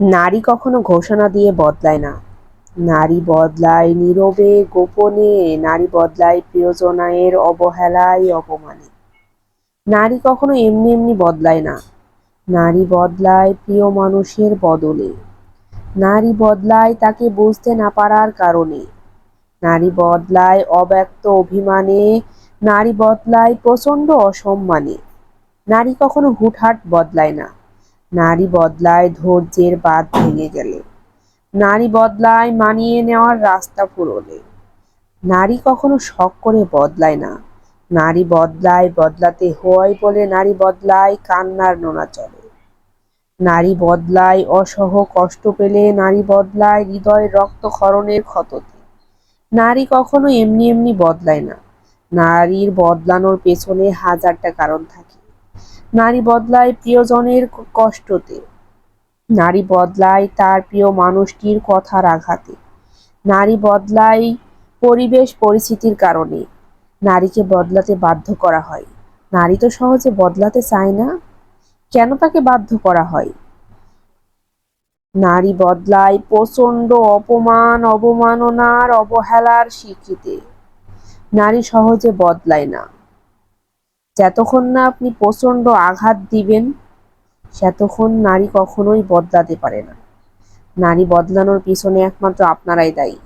নারী কখনো ঘোষণা দিয়ে বদলায় না। নারী বদলায় নীরবে, গোপনে। নারী বদলায় প্রিয়জনায়ের অবহেলায় অপমানে। নারী কখনো এমনি এমনি বদলায় না। নারী বদলায় প্রিয় মানুষের বদলে। নারী বদলায় তাকে বুঝতে না পারার কারণে। নারী বদলায় অব্যক্ত অভিমানে। নারী বদলায় প্রচণ্ড অসম্মানে। নারী কখনো হুটহাট বদলায় না। নারী বদলায় ধৈর্যের বাঁধ ভেঙে গেলে। নারী বদলায় মানিয়ে নেওয়ার রাস্তা ফুরোলে নারী কখনো শখ করে বদলায় না। নারী বদলায় বদলাতে হয় বলে নারী বদলায় কান্নার নোনা চলে। নারী বদলায় অসহ কষ্ট পেলে নারী বদলায় হৃদয় রক্তক্ষরণের ক্ষততে। নারী কখনো এমনি এমনি বদলায় না। নারীর বদলানোর পেছনে হাজারটা কারণ থাকে। নারী বদলায় প্রিয়জনের কষ্টতে। নারী বদলায় তার প্রিয় মানুষটির কথার আঘাতে। নারী বদলায় পরিবেশ পরিস্থিতির কারণে। নারীকে বদলাতে বাধ্য করা হয়। নারী তো সহজে বদলাতে চায় না। কেন তাকে বাধ্য করা হয়? নারী বদলায় প্রচণ্ড অপমান, অবমাননার, অবহেলার স্বীকৃতি। নারী সহজে বদলায় না। যতক্ষণ না আপনি প্রচণ্ড আঘাত দিবেন, সেতক্ষণ নারী কখনোই বদলাতে পারে না। নারী বদলানোর পিছনে একমাত্র আপনারাই দায়ী।